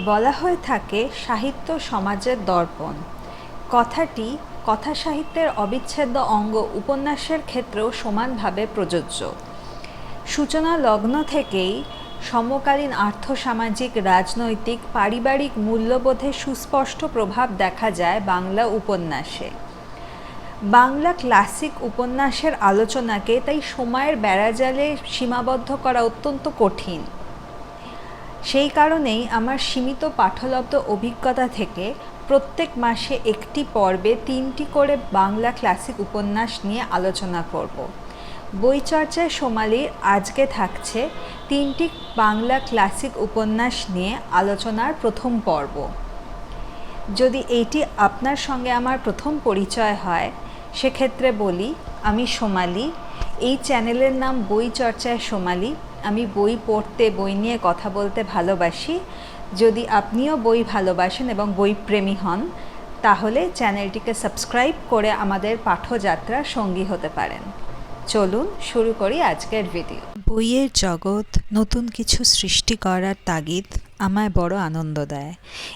বলা হয়ে থাকে সাহিত্য সমাজের দর্পণ। কথাটি কথা সাহিত্যের অবিচ্ছেদ্য অঙ্গ উপন্যাসের ক্ষেত্রেও সমানভাবে প্রযোজ্য। সূচনা লগ্ন থেকেই সমকালীন আর্থসামাজিক, রাজনৈতিক, পারিবারিক মূল্যবোধে সুস্পষ্ট প্রভাব দেখা যায় বাংলা উপন্যাসে। বাংলা ক্লাসিক উপন্যাসের আলোচনাকে তাই সময়ের বেড়াজালে সীমাবদ্ধ করা অত্যন্ত কঠিন। সেই কারণেই আমার সীমিত পাঠলব্ধ অভিজ্ঞতা থেকে প্রত্যেক মাসে একটি পর্বে তিনটি করে বাংলা ক্লাসিক উপন্যাস নিয়ে আলোচনা করব। বইচর্চায় সোমালির আজকে থাকছে তিনটি বাংলা ক্লাসিক উপন্যাস নিয়ে আলোচনার প্রথম পর্ব। যদি এইটি আপনার সঙ্গে আমার প্রথম পরিচয় হয়, সেক্ষেত্রে বলি, আমি সোমালি। এই চ্যানেলের নাম বই চর্চায় সোমালি। আমি বই পড়তে, বই নিয়ে কথা বলতে ভালোবাসি। যদি আপনিও বই ভালোবাসেন এবং বই প্রেমী হন, তাহলে চ্যানেলটিকে সাবস্ক্রাইব করে আমাদের পাঠযাত্রা সঙ্গী হতে পারেন। চলুন শুরু করি আজকের ভিডিও। বইয়ের জগৎ নতুন কিছু সৃষ্টি করার তাগিদ আমায় বড় আনন্দ দেয়।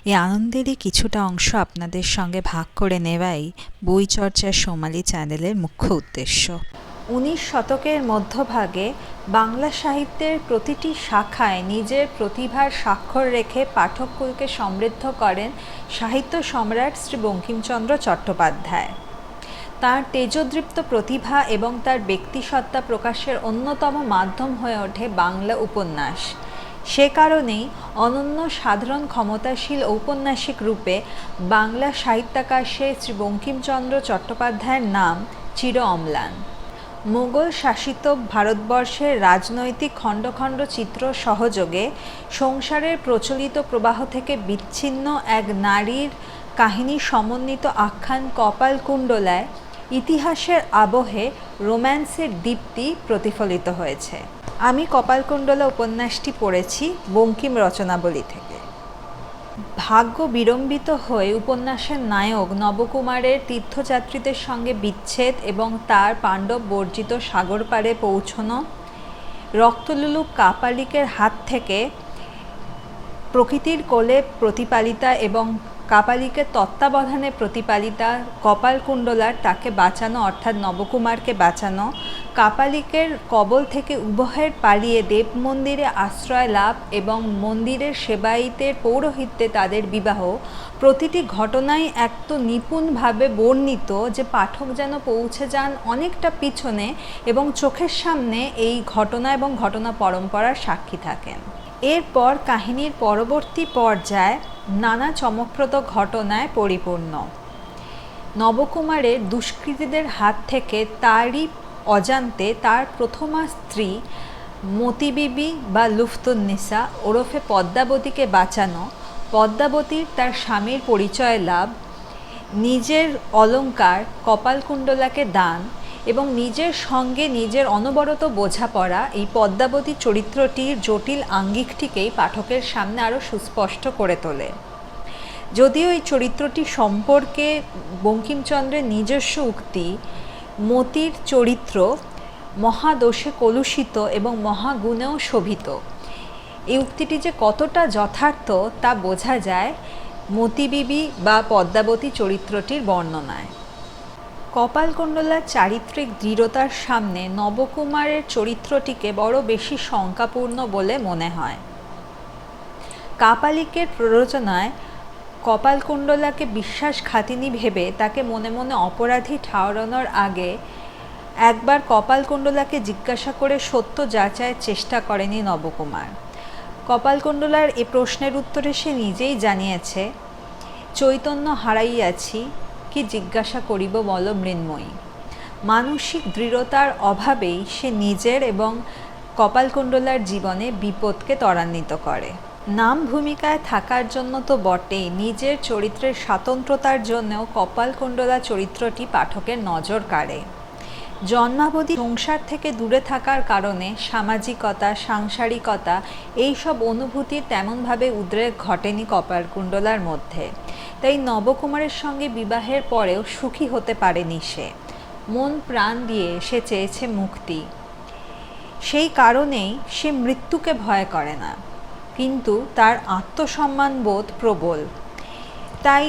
এই আনন্দেরই কিছুটা অংশ আপনাদের সঙ্গে ভাগ করে নেওয়াই বই চর্চার সোমালি চ্যানেলের মুখ্য উদ্দেশ্য। উনিশ শতকের মধ্যভাগে বাংলা সাহিত্যের প্রতিটি শাখায় নিজের প্রতিভার স্বাক্ষর রেখে পাঠককুলকে সমৃদ্ধ করেন সাহিত্য সম্রাট শ্রী বঙ্কিমচন্দ্র চট্টোপাধ্যায়। তার তেজদৃপ্ত প্রতিভা এবং তার ব্যক্তিসত্তা প্রকাশের অন্যতম মাধ্যম হয়ে ওঠে বাংলা উপন্যাস। সে কারণেই অনন্য সাধারণ ক্ষমতাশীল ঔপন্যাসিক রূপে বাংলা সাহিত্যাকাশে শ্রী বঙ্কিমচন্দ্র চট্টোপাধ্যায়ের নাম চির অম্লান। মোগল শাসিত ভারতবর্ষের রাজনৈতিক খণ্ড খণ্ড চিত্র সহযোগে সংসারের প্রচলিত প্রবাহ থেকে বিচ্ছিন্ন এক নারীর কাহিনী সমন্বিত আখ্যান কপালকুণ্ডলায় ইতিহাসের আবহে রোম্যান্সের দীপ্তি প্রতিফলিত হয়েছে। আমি কপালকুণ্ডলা উপন্যাসটি পড়েছি বঙ্কিম রচনাবলী থেকে। ভাগ্য বিড়ম্বিত হয়ে উপন্যাসের নায়ক নবকুমারের তীর্থযাত্রীদের সঙ্গে বিচ্ছেদ এবং তার পাণ্ডব বর্জিত সাগর পাড়ে পৌঁছনো, রক্তলুলু কাপালিকের হাত থেকে প্রকৃতির কোলে প্রতিপালিতা এবং কাপালিকের তত্ত্বাবধানে প্রতিপালিতা কপালকুণ্ডলার তাকে বাঁচানো অর্থাৎ নবকুমারকে বাঁচানো কাপালিকের কবল থেকে উভয়ের পালিয়ে দেব মন্দিরে আশ্রয় লাভ এবং মন্দিরের সেবায়িতের পৌরোহিত্যে তাদের বিবাহ। প্রতিটি ঘটনাই এক তো নিপুণভাবে বর্ণিত যে পাঠক যেন পৌঁছে যান অনেকটা পিছনে এবং চোখের সামনে এই ঘটনা এবং ঘটনা পরম্পরার সাক্ষী থাকেন। এরপর কাহিনীর পরবর্তী পর্যায়ে নানা চমকপ্রদ ঘটনায় পরিপূর্ণ। নবকুমারের দুষ্কৃতীদের হাত থেকে তারই অজান্তে তার প্রথমা স্ত্রী মতিবিবি বা লুফতুন্নিসা ওরফে পদ্মাবতীকে বাঁচানো, পদ্মাবতীর তার স্বামীর পরিচয় লাভ, নিজের অলঙ্কার কপালকুণ্ডলাকে দান এবং নিজের সঙ্গে নিজের অনবরত বোঝাপড়া এই পদ্মাবতী চরিত্রটির জটিল আঙ্গিকটিকেই পাঠকের সামনে আরও সুস্পষ্ট করে তোলে। যদিও এই চরিত্রটি সম্পর্কে বঙ্কিমচন্দ্রের নিজস্ব উক্তি মতির চরিত্র মহাদোষে কলুষিত এবং মহাগুণেও শোভিত। এই উক্তিটি যে কতটা যথার্থ তা বোঝা যায় মতিবিবি বা পদ্মাবতী চরিত্রটির বর্ণনায়। কপালকুণ্ডলার চারিত্রিক দৃঢ়তার সামনে নবকুমারের চরিত্রটিকে বড় বেশি শঙ্কাপূর্ণ বলে মনে হয়। কাপালিকের প্ররোচনায় কপালকুণ্ডলাকে বিশ্বাসঘাতিনী ভেবে তাকে মনে মনে অপরাধী ঠাওরানোর আগে একবার কপালকুণ্ডলাকে জিজ্ঞাসা করে সত্য যাচাইয়ের চেষ্টা করেনি নবকুমার। কপালকুণ্ডলার এ প্রশ্নের উত্তরে সে নিজেই জানিয়েছে, চৈতন্য হারাইয়াছি, কি জিজ্ঞাসা করিব বল মৃন্ময়ী? মানসিক দৃঢ়তার অভাবেই সে নিজের এবং কপালকুণ্ডলার জীবনে বিপদকে ত্বরান্বিত করে। নাম ভূমিকায় থাকার জন্য তো বটেই। নিজের চরিত্রের স্বাতন্ত্রতার জন্যও কপালকুণ্ডলা চরিত্রটি পাঠকের নজর কাড়ে। জন্মাবধি সংসার থেকে দূরে থাকার কারণে সামাজিকতা, সাংসারিকতা এইসব অনুভূতির তেমনভাবে উদ্রেক ঘটেনি কপালকুণ্ডলার মধ্যে। তাই নবকুমারের সঙ্গে বিবাহের পরেও সুখী হতে পারেনি সে। মন প্রাণ দিয়ে সে চেয়েছে মুক্তি। সেই কারণেই সে মৃত্যুকে ভয় করে না। কিন্তু তার আত্মসম্মানবোধ প্রবল। তাই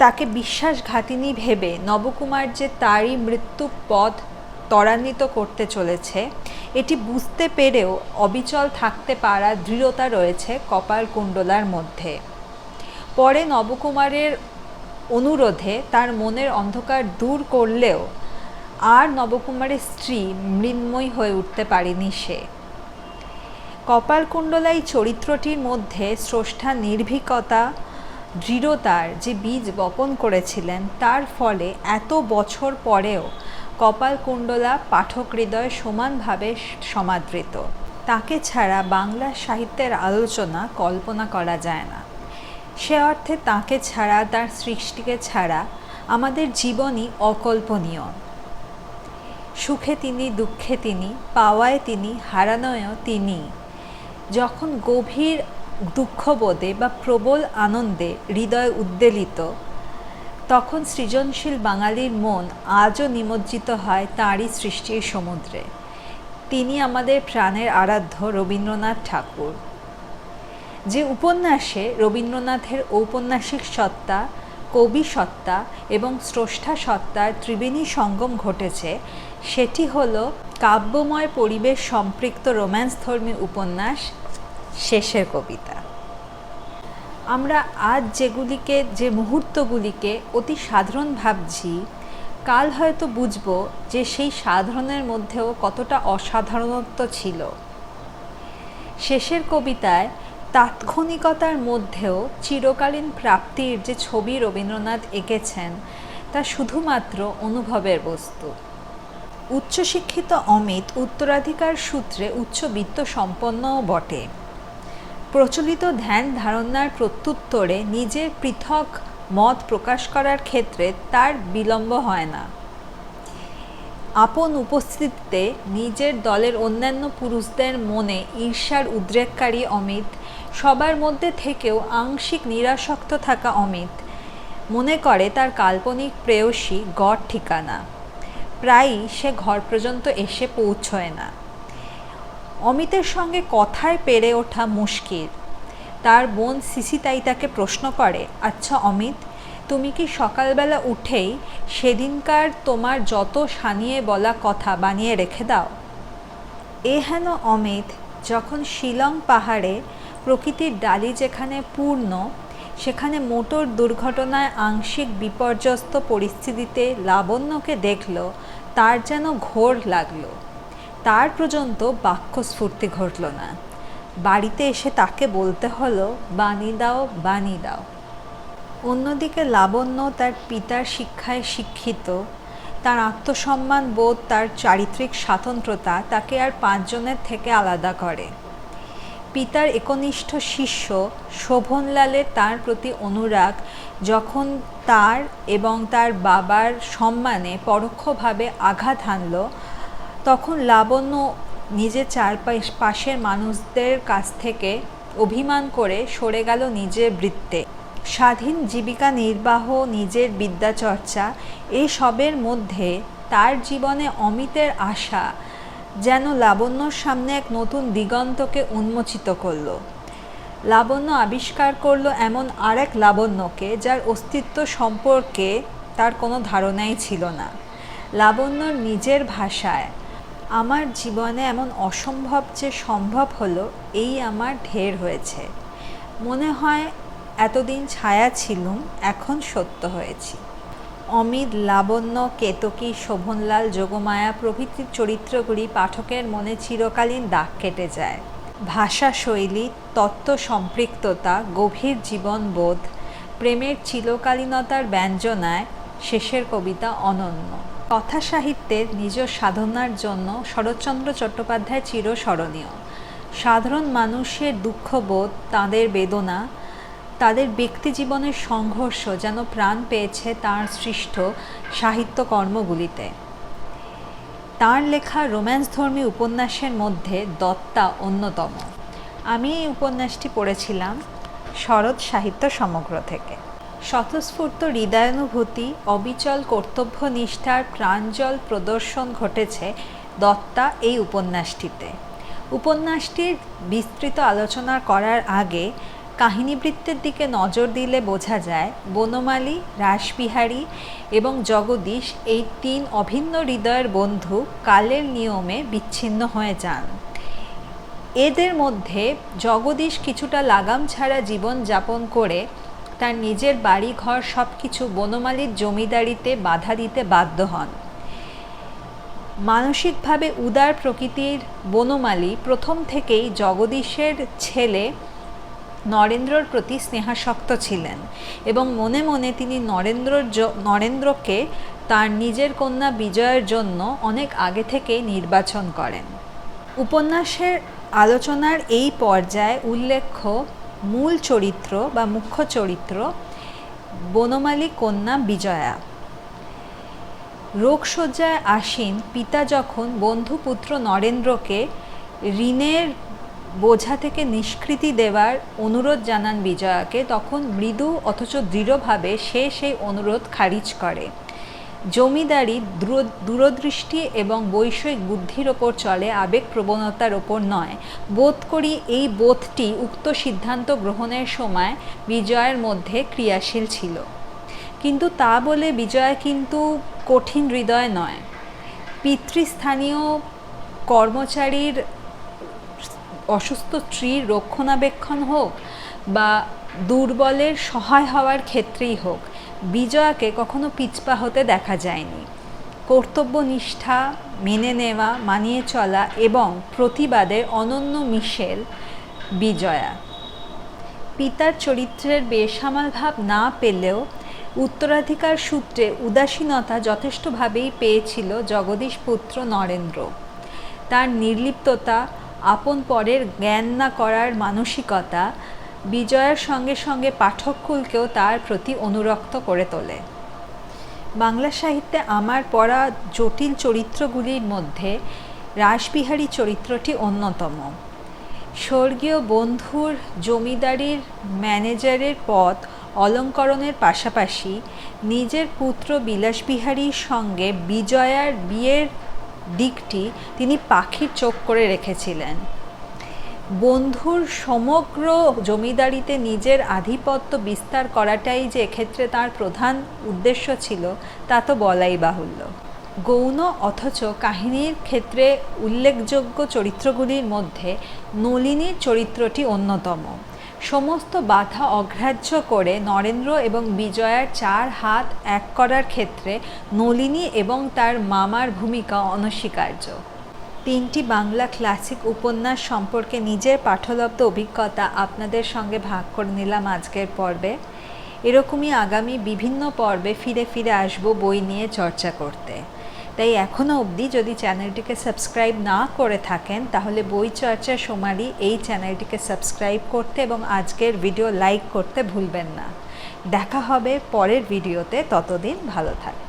তাকে বিশ্বাসঘাতিনী ভেবে নবকুমার যে তারই মৃত্যু পথ ত্বরান্বিত করতে চলেছে, এটি বুঝতে পেরেও অবিচল থাকতে পারা দৃঢ়তা রয়েছে কপালকুণ্ডলার মধ্যে। পরে নবকুমারের অনুরোধে তার মনের অন্ধকার দূর করলেও আর নবকুমারের স্ত্রী মৃন্ময়ী হয়ে উঠতে পারেনি সে। কপালকুণ্ডলাই চরিত্রটির মধ্যে স্রষ্টা নির্ভীকতা, দৃঢ়তার যে বীজ বপন করেছিলেন, তার ফলে এত বছর পরেও কপালকুণ্ডলা পাঠক হৃদয় সমানভাবে সমাদৃত। তাকে ছাড়া বাংলা সাহিত্যের আলোচনা কল্পনা করা যায় না। সে অর্থে তাকে ছাড়া, তার সৃষ্টিকে ছাড়া আমাদের জীবনই অকল্পনীয়। সুখে তিনি, দুঃখে তিনি, পাওয়ায় তিনি, হারানোয়ও তিনি। যখন গভীর দুঃখবোধে বা প্রবল আনন্দে হৃদয় উদ্বেলিত, তখন সৃজনশীল বাঙালির মন আজও নিমজ্জিত হয় তাঁরই সৃষ্টির সমুদ্রে। তিনি আমাদের প্রাণের আরাধ্য রবীন্দ্রনাথ ঠাকুর। যে উপন্যাসে রবীন্দ্রনাথের ঔপন্যাসিক সত্তা, কবি সত্তা এবং স্রষ্টা সত্তার ত্রিবেণী সঙ্গম ঘটেছে সেটি হল কাব্যময় পরিবেশ সম্পৃক্ত রোম্যান্সধর্মী উপন্যাস, শেষের কবিতা। আমরা আজ যেগুলিকে, যে মুহূর্তগুলিকে অতি সাধারণ ভাবছি, কাল হয়তো বুঝব যে সেই সাধারণের মধ্যেও কতটা অসাধারণত্ব ছিল। শেষের কবিতায় তাৎক্ষণিকতার মধ্যেও চিরকালীন প্রাপ্তির যে ছবি রবীন্দ্রনাথ এঁকেছেন, তা শুধুমাত্র অনুভবের বস্তু। উচ্চশিক্ষিত অমিত উত্তরাধিকার সূত্রে উচ্চবিত্ত সম্পন্নও বটে। প্রচলিত ধ্যান ধারণার প্রত্যুত্তরে নিজের পৃথক মত প্রকাশ করার ক্ষেত্রে তার বিলম্ব হয় না। আপন উপস্থিতিতে নিজের দলের অন্যান্য পুরুষদের মনে ঈর্ষার উদ্রেককারী অমিত, সবার মধ্যে থেকেও আংশিক নিরাসক্ত থাকা অমিত, মনে করে তার কাল্পনিক প্রেয়সী গড় ঠিকানা। প্রায়ই সে ঘর পর্যন্ত এসে পৌঁছয় না। অমিতের সঙ্গে কথায় পেরে ওঠা মুশকিল। তার বোন সিসি তাই তাকে প্রশ্ন করে আচ্ছা অমিত, তুমি কি সকালবেলা উঠেই সেদিনকার তোমার যত সানিয়ে বলা কথা বানিয়ে রেখে দাও? এ হেন অমিত, যখন শিলং পাহাড়ে প্রকৃতির ডালি যেখানে পূর্ণ সেখানে মোটর দুর্ঘটনায় আংশিক বিপর্যস্ত পরিস্থিতিতে লাবণ্যকে দেখল, তার যেন ঘোর লাগল। তার পর্যন্ত বাক্যস্ফূর্তি ঘটল না। বাড়িতে এসে তাকে বলতে হলো বানি দাও বানি দাও। অন্যদিকে লাবণ্য তার পিতার শিক্ষায় শিক্ষিত। তার আত্মসম্মান বোধ, তার চারিত্রিক স্বাতন্ত্রতা তাকে আর পাঁচজনের থেকে আলাদা করে। পিতার একনিষ্ঠ শিষ্য শোভনলালের তার প্রতি অনুরাগ, যখন তার এবং তার বাবার সম্মানে পরোক্ষভাবে আঘাত হানল, তখন লাবণ্য নিজের চারপাশ পাশের মানুষদের কাছ থেকে অভিমান করে সরে গেল নিজের বৃত্তে। স্বাধীন জীবিকা নির্বাহ, নিজের বিদ্যাচর্চা এই সবের মধ্যে তার জীবনে অমিতের আশা যেন লাবণ্যর সামনে এক নতুন দিগন্তকে উন্মোচিত করল। লাবণ্য আবিষ্কার করল এমন আর এক লাবণ্যকে যার অস্তিত্ব সম্পর্কে তার কোনো ধারণাই ছিল না। লাবণ্যর নিজের ভাষায়, আমার জীবনে এমন অসম্ভব যে সম্ভব হলো, এই আমার ঢের হয়েছে। মনে হয় এতদিন ছায়া ছিলুম, এখন সত্য হয়েছি। অমিত লাবণ্য, কেতকী, শোভনলাল, যোগমায়া প্রভৃতির চরিত্রগুলি পাঠকের মনে চিরকালীন দাগ কেটে যায়। ভাষা শৈলী তত্ত্ব সম্পৃক্ততা, গভীর জীবনবোধ প্রেমের চিরকালীনতার ব্যঞ্জনায় শেষের কবিতা অনন্য। কথা সাহিত্যের নিজ সাধনার জন্য শরৎচন্দ্র চট্টোপাধ্যায় চিরস্মরণীয়। সাধারণ মানুষের দুঃখবোধ, তাঁদের বেদনা তাদের ব্যক্তি জীবনের সংঘর্ষ যেন প্রাণ পেয়েছে তার সৃষ্ট সাহিত্য কর্মগুলিতে। তার লেখা রোম্যান্সধর্মী উপন্যাসের মধ্যে দত্তা অন্যতম। আমি এই উপন্যাসটি পড়েছিলাম শরৎ সাহিত্য সমগ্র থেকে। স্বতঃস্ফূর্ত হৃদয়ানুভূতি, অবিচল কর্তব্য নিষ্ঠার প্রাঞ্জল প্রদর্শন ঘটেছে দত্তা এই উপন্যাসটিতে। উপন্যাসটির বিস্তৃত আলোচনা করার আগে কাহিনীবৃত্তের দিকে নজর দিলে বোঝা যায় বনমালী, রাসবিহারী এবং জগদীশ এই তিন অভিন্ন হৃদয়ের বন্ধু কালের নিয়মে বিচ্ছিন্ন হয়ে যান। এদের মধ্যে জগদীশ কিছুটা লাগাম ছাড়া জীবন যাপন করে তার নিজের বাড়ি ঘর সব কিছু বনমালীর জমিদারিতে বাধা দিতে বাধ্য হন। মানসিকভাবে উদার প্রকৃতির বনমালী প্রথম থেকেই জগদীশের ছেলে নরেন্দ্রর প্রতি স্নেহাসক্ত ছিলেন এবং মনে মনে তিনি নরেন্দ্রর নরেন্দ্রকে তার নিজের কন্যা বিজয়ের জন্য অনেক আগে থেকে নির্বাচন করেন। উপন্যাসের আলোচনার এই পর্যায়ে উল্লেখ্য মূল চরিত্র বা মুখ্য চরিত্র বনমালী কন্যা বিজয়া। রোগশয্যায় আসীন পিতা যখন বন্ধুপুত্র নরেন্দ্রকে ঋণের বোঝা থেকে নিষ্কৃতি দেওয়ার অনুরোধ জানান বিজয়াকে, তখন মৃদু অথচ দৃঢ়ভাবে সে সেই অনুরোধ খারিজ করে। জমিদারি দূর- দূরদৃষ্টি এবং বৈষয়িক বুদ্ধির ওপর চলে, আবেগ প্রবণতার ওপর নয়। বোধ করি এই বোধটি উক্ত সিদ্ধান্ত গ্রহণের সময় বিজয়ের মধ্যে ক্রিয়াশীল ছিল। কিন্তু তা বলে বিজয়া কিন্তু কঠিন হৃদয় নয়। পিতৃস্থানীয় কর্মচারীর অসুস্থ স্ত্রীর রক্ষণাবেক্ষণ হোক বা দুর্বলের সহায় হওয়ার ক্ষেত্রেই হোক, বিজয়াকে কখনো পিছপা হতে দেখা যায়নি। কর্তব্যনিষ্ঠা মেনে নেওয়া, মানিয়ে চলা এবং প্রতিবাদের অনন্য মিশেল বিজয়া। পিতার চরিত্রের বেসামাল ভাব না পেলেও উত্তরাধিকার সূত্রে উদাসীনতা যথেষ্টভাবেই পেয়েছিল জগদীশ পুত্র নরেন্দ্র। তার নির্লিপ্ততা আপন পরের জ্ঞান না করার মানসিকতা বিজয়ের সঙ্গে সঙ্গে পাঠককুলকেও তার প্রতি অনুরক্ত করে তোলে। বাংলা সাহিত্যে আমার পড়া জটিল চরিত্রগুলির মধ্যে রাসবিহারী চরিত্রটি অন্যতম। স্বর্গীয় বন্ধুর জমিদারির ম্যানেজারের পদ অলঙ্করণের পাশাপাশি নিজের পুত্র বিলাসবিহারীর সঙ্গে বিজয়ার বিয়ের দিকটি তিনি পাখির চোখ করে রেখেছিলেন। বন্ধুর সমগ্র জমিদারিতে নিজের আধিপত্য বিস্তার করাটাই যে এক্ষেত্রে তার প্রধান উদ্দেশ্য ছিল, তা তো বলাই বাহুল্য। গৌণ অথচ কাহিনীর ক্ষেত্রে উল্লেখযোগ্য চরিত্রগুলির মধ্যে নলিনীর চরিত্রটি অন্যতম। সমস্ত বাধা অগ্রাহ্য করে নরেন্দ্র এবং বিজয়ার চার হাত এক করার ক্ষেত্রে নলিনী এবং তার মামার ভূমিকা অনস্বীকার্য। তিনটি বাংলা ক্লাসিক উপন্যাস সম্পর্কে নিজের পাঠলব্ধ অভিজ্ঞতা আপনাদের সঙ্গে ভাগ করে নিলাম আজকের পর্বে। এরকমই আগামী বিভিন্ন পর্বে ফিরে ফিরে আসব বই নিয়ে চর্চা করতে। তাই এখনও অবধি যদি চ্যানেলটিকে সাবস্ক্রাইব না করে থাকেন, তাহলে বই চর্চা সোমারি এই চ্যানেলটিকে সাবস্ক্রাইব করতে এবং আজকের ভিডিও লাইক করতে ভুলবেন না। দেখা হবে পরের ভিডিওতে, ততদিন ভালো থাকবেন।